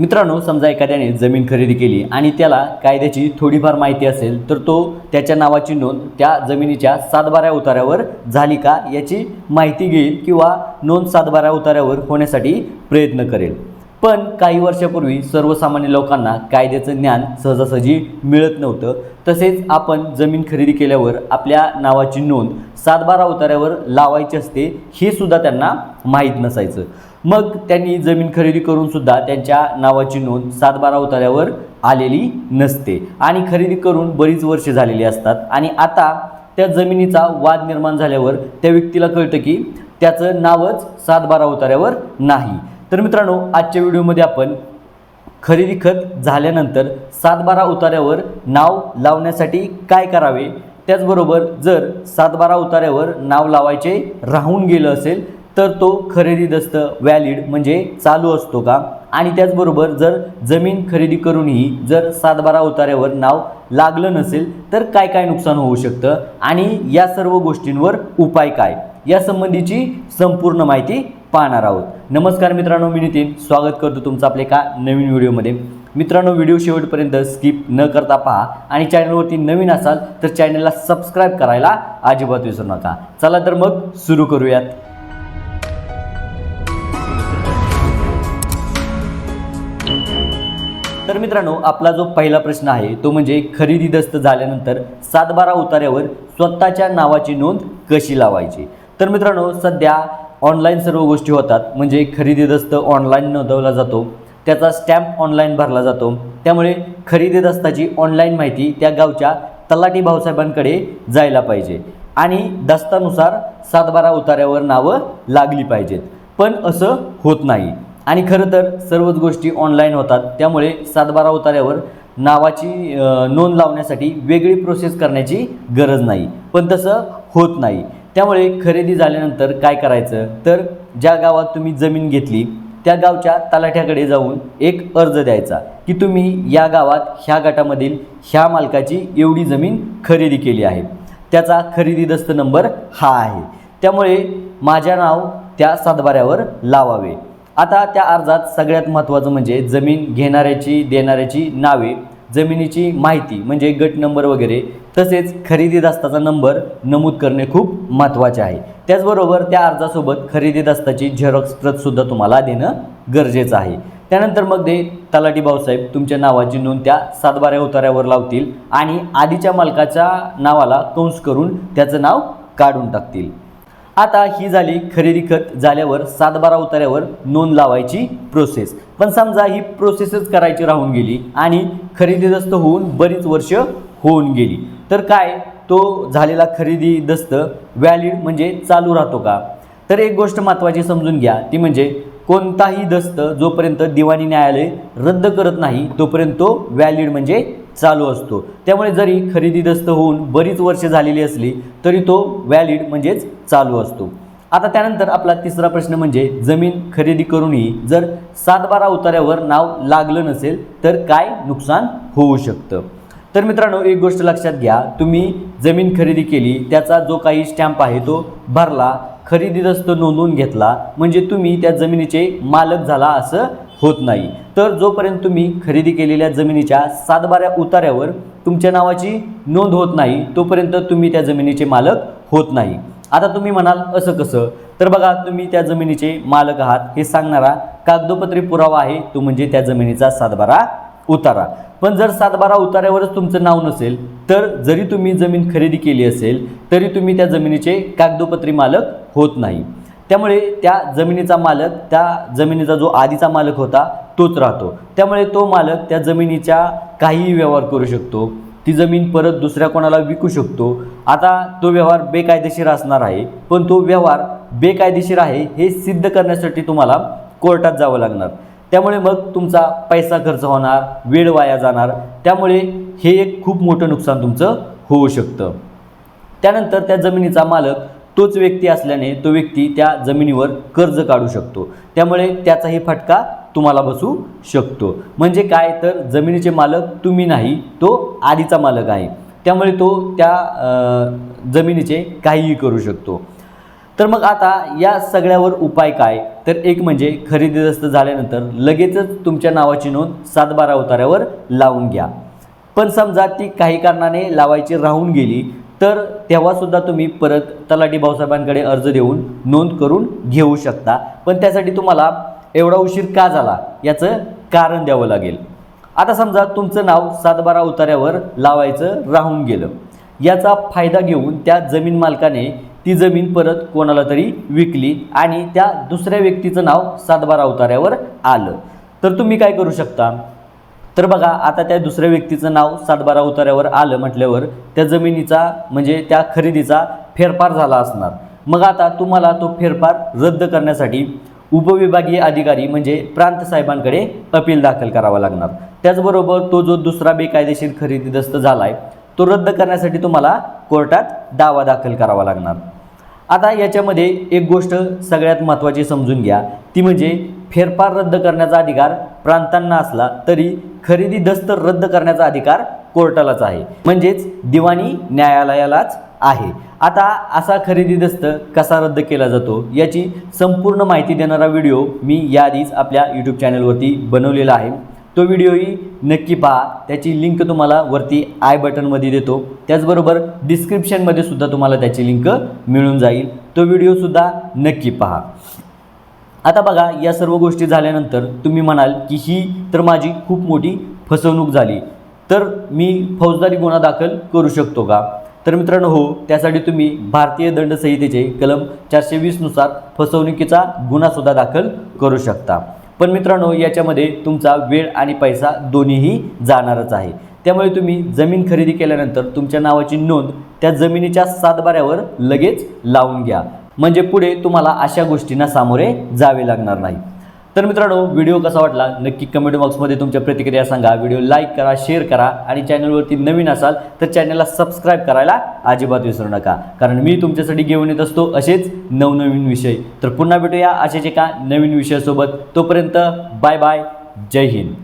मित्रांनो समजा एखाद्याने जमीन खरेदी केली आणि त्याला कायद्याची थोडीफार माहिती असेल तर तो त्याच्या नावाची नोंद त्या जमिनीच्या सातबाऱ्या उतार्यावर झाली का याची माहिती घेईल किंवा नोंद सातबाऱ्या उतार्यावर होण्यासाठी प्रयत्न करेल. पण काही वर्षापूर्वी सर्वसामान्य लोकांना कायद्याचं ज्ञान सहजासहजी मिळत नव्हतं. तसेच आपण जमीन खरेदी केल्यावर आपल्या नावाची नोंद सातबारा उतार्यावर लावायची असते हे सुद्धा त्यांना माहीत नसायचं. मग त्यांनी जमीन खरेदी करून सुद्धा त्यांच्या नावाची नोंद सातबारा उतार्यावर आलेली नसते. आणि खरेदी करून बरीच वर्षे झालेली असतात. आणि आता त्या जमिनीचा वाद निर्माण झाल्यावर त्या व्यक्तीला कळतं की त्याचं नावच सातबारा उतार्यावर नाही. तर मित्रांनो आजच्या व्हिडिओमध्ये आपण खरेदी खत झाल्यानंतर सातबारा उतार्यावर नाव लावण्यासाठी काय करावे? त्याचबरोबर जर सातबारा उतार्यावर नाव लावायचे राहून गेलं असेल तर तो खरेदी दस्त व्हॅलिड म्हणजे चालू असतो का? आणि त्याचबरोबर जर जमीन खरेदी करूनही जर सातबारा उतार्यावर नाव लागलं नसेल तर काय काय नुकसान होऊ शकतं? आणि या सर्व गोष्टींवर उपाय काय? यासंबंधीची संपूर्ण माहिती पाहणार आहोत. नमस्कार मित्रांनो मी नितीन. स्वागत करतो तुमचं आपल्या एका नवीन व्हिडिओमध्ये. मित्रांनो व्हिडिओ शेवटपर्यंत स्किप न करता पहा आणि चॅनलवरती नवीन असाल तर चॅनलला सबस्क्राईब करायला अजिबात विसरू नका. चला तर मग सुरू करूयात. तर मित्रांनो आपला जो पहिला प्रश्न आहे तो म्हणजे खरेदी दस्त झाल्यानंतर सातबारा उतार्यावर स्वतःच्या नावाची नोंद कशी लावायची? तर मित्रांनो सध्या ऑनलाईन सर्व गोष्टी होतात म्हणजे खरेदी दस्त ऑनलाईन नोंदवला जातो त्याचा स्टॅम्प ऑनलाईन भरला जातो. त्यामुळे खरेदी दस्ताची ऑनलाईन माहिती त्या गावच्या तलाठी भाऊसाहेबांकडे जायला पाहिजे. आणि दस्तानुसार सातबारा उतार्यावर नावं लागली पाहिजेत. पण असं होत नाही. आणि खरं तर सर्वच गोष्टी ऑनलाईन होतात. त्यामुळे सातबारा उतार्यावर नावाची नोंद लावण्यासाठी वेगळी प्रोसेस करण्याची गरज नाही. पण तसं होत नाही. त्यामुळे खरेदी झाल्यानंतर काय करायचं? तर ज्या गावात तुम्ही जमीन घेतली त्या गावच्या तलाठ्याकडे जाऊन एक अर्ज द्यायचा की तुम्ही या गावात ह्या गटामधील ह्या मालकाची एवढी जमीन खरेदी केली आहे. त्याचा खरेदी दस्त नंबर हा आहे. त्यामुळे माझ्या नाव त्या सातबाऱ्यावर लावावे. आता त्या अर्जात सगळ्यात महत्त्वाचं म्हणजे जमीन घेणाऱ्याची देणाऱ्याची नावे जमिनीची माहिती म्हणजे गट नंबर वगैरे तसेच खरेदी दस्ताचा नंबर नमूद करणे खूप महत्त्वाचे आहे. त्याचबरोबर त्या अर्जासोबत खरेदी दस्ताची झेरॉक्स प्रतसुद्धा तुम्हाला देणं गरजेचं आहे. त्यानंतर मग ते तलाठी भाऊसाहेब तुमच्या नावाची नोंद त्या सातबाऱ्या उतार्यावर लावतील आणि आधीच्या मालकाच्या नावाला कंस करून त्याचं नाव काढून टाकतील. आता ही झाली खरेदी खत झाल्यावर सातबारा उतार्यावर नोंद लावायची प्रोसेस पण समजा ही प्रोसेसच करायची राहून गेली आणि खरेदीदस्त होऊन बरीच वर्ष होऊन गेली. तर काय? तो झालेला खरेदी दस्त व्हॅलिड म्हणजे चालू राहतो का? तर एक गोष्ट महत्त्वाची समजून घ्या. ती म्हणजे कोणताही दस्त जोपर्यंत दिवाणी न्यायालय रद्द करत नाही तोपर्यंत तो व्हॅलिड म्हणजे चालू असतो. त्यामुळे जरी खरेदी दस्त होऊन बरीच वर्ष झालेली असली तरी तो व्हॅलिड म्हणजेच चालू असतो. आता त्यानंतर आपला तिसरा प्रश्न म्हणजे जमीन खरेदी करूनही जर सातबारा उतार्यावर नाव लागलं नसेल तर काय नुकसान होऊ शकतं? तर मित्रांनो एक गोष्ट लक्षात घ्या. तुम्ही जमीन खरेदी केली त्याचा जो काही स्टॅम्प आहे तो भरला खरेदी दस्त नोंदवून घेतला म्हणजे तुम्ही त्या जमिनीचे मालक झाला असं होत नाही. तर जोपर्यंत तुम्ही खरेदी केलेल्या जमिनीच्या सातबाऱ्या उतार्यावर तुमच्या नावाची नोंद होत नाही तोपर्यंत तुम्ही त्या जमिनीचे मालक होत नाही. आता तुम्ही म्हणाल असं कसं? तर बघा तुम्ही त्या जमिनीचे मालक आहात हे सांगणारा कागदोपत्री पुरावा आहे तो म्हणजे त्या जमिनीचा सातबारा उतारा. पण जर सातबारा उतार्यावरच तुमचं नाव नसेल तर जरी तुम्ही जमीन खरेदी केली असेल तरी तुम्ही त्या जमिनीचे कागदोपत्री मालक होत नाही. त्यामुळे त्या जमिनीचा मालक त्या जमिनीचा जो आधीचा मालक होता तोच राहतो. त्यामुळे तो मालक त्या जमिनीच्या काहीही व्यवहार करू शकतो. ती जमीन परत दुसऱ्या कोणाला विकू शकतो. आता तो व्यवहार बेकायदेशीर असणार आहे पण तो व्यवहार बेकायदेशीर आहे हे सिद्ध करण्यासाठी तुम्हाला कोर्टात जावं लागणार. त्यामुळे मग तुमचा पैसा खर्च होणार वेळ वाया जाणार. त्यामुळे हे एक खूप मोठं नुकसान तुमचं होऊ शकतं. त्यानंतर त्या जमिनीचा मालक तोच व्यक्ती असल्याने तो व्यक्ती त्या जमिनीवर कर्ज काढू शकतो. त्यामुळे त्याचाही फटका तुम्हाला बसू शकतो. म्हणजे काय तर जमिनीचे मालक तुम्ही नाही तो आधीचा मालक आहे. त्यामुळे तो त्या जमिनीचे काहीही करू शकतो. तर मग आता या सगळ्यावर उपाय काय? तर एक म्हणजे खरेदीदस्त झाल्यानंतर लगेचच तुमच्या नावाची नोंद सातबारा उतार्यावर लावून घ्या. पण समजा ती काही कारणाने लावायची राहून गेली तर तेव्हासुद्धा तुम्ही परत तलाठी भाऊसाहेबांकडे अर्ज देऊन नोंद करून घेऊ शकता. पण त्यासाठी तुम्हाला एवढा उशीर का झाला? याचं कारण द्यावं लागेल. आता समजा तुमचं नाव सातबारा उतार्यावर लावायचं राहून गेलं. याचा फायदा घेऊन त्या जमीन मालकाने ती जमीन परत कोणाला तरी विकली आणि त्या दुसऱ्या व्यक्तीचं नाव सातबारा उतार्यावर आलं. तर तुम्ही काय करू शकता? तर बघा आता त्या दुसऱ्या व्यक्तीचं नाव सातबारा उतार्यावर आलं म्हटल्यावर त्या जमिनीचा म्हणजे त्या खरेदीचा फेरफार झाला असणार. मग आता तुम्हाला तो फेरफार रद्द करण्यासाठी उपविभागीय अधिकारी म्हणजे प्रांत साहेबांकडे अपील दाखल करावा लागणार. त्याचबरोबर तो जो दुसरा बेकायदेशीर खरेदीदस्त झाला आहे तो रद्द करण्यासाठी तुम्हाला कोर्टात दावा दाखल करावा लागणार. आता याच्यामध्ये एक गोष्ट सगळ्यात महत्त्वाची समजून घ्या. ती म्हणजे फेरफार रद्द करण्याचा अधिकार प्रांतांना असला तरी खरेदी दस्त रद्द करण्याचा अधिकार कोर्टालाच आहे. म्हणजेच दिवाणी न्यायालयालाच आहे. आता असा खरेदी दस्त कसा रद्द केला जातो याची संपूर्ण माहिती देणारा व्हिडिओ मी याआधीच आपल्या यूट्यूब चॅनलवरती बनवलेला आहे. तो व्हिडिओही नक्की पहा. त्याची लिंक तुम्हाला वरती आय बटनमध्ये देतो. त्याचबरोबर डिस्क्रिप्शनमध्ये सुद्धा तुम्हाला त्याची लिंक मिळून जाईल. तो व्हिडिओसुद्धा नक्की पहा. आता बघा या सर्व गोष्टी झाल्यानंतर तुम्ही म्हणाल की ही तर माझी खूप मोठी फसवणूक झाली. तर मी फौजदारी गुन्हा दाखल करू शकतो का? तर मित्रांनो हो त्यासाठी तुम्ही भारतीय दंड संहितेचे कलम चारशे वीसनुसार फसवणुकीचा गुन्हासुद्धा दाखल करू शकता. पण मित्रांनो याच्यामध्ये तुमचा वेळ आणि पैसा दोन्हीही जाणारच आहे. त्यामुळे तुम्ही जमीन खरेदी केल्यानंतर तुमच्या नावाची नोंद त्या जमिनीच्या सातबाऱ्यावर लगेच लावून घ्या. म्हणजे पुढे तुम्हाला अशा गोष्टींना सामोरे जावे लागणार नाही. तर मित्रांनो व्हिडिओ कसा वाटला? नक्की कमेंट बॉक्समध्ये तुमच्या प्रतिक्रिया सांगा. व्हिडिओ लाईक करा शेअर करा आणि चॅनलवरती नवीन असाल तर चॅनलला सबस्क्राईब करायला अजिबात विसरू नका. कारण मी तुमच्यासाठी घेऊन येत असतो असेच नवनवीन विषय. तर पुन्हा भेटूया असेच एका नवीन विषयासोबत. तोपर्यंत बाय बाय जय हिंद.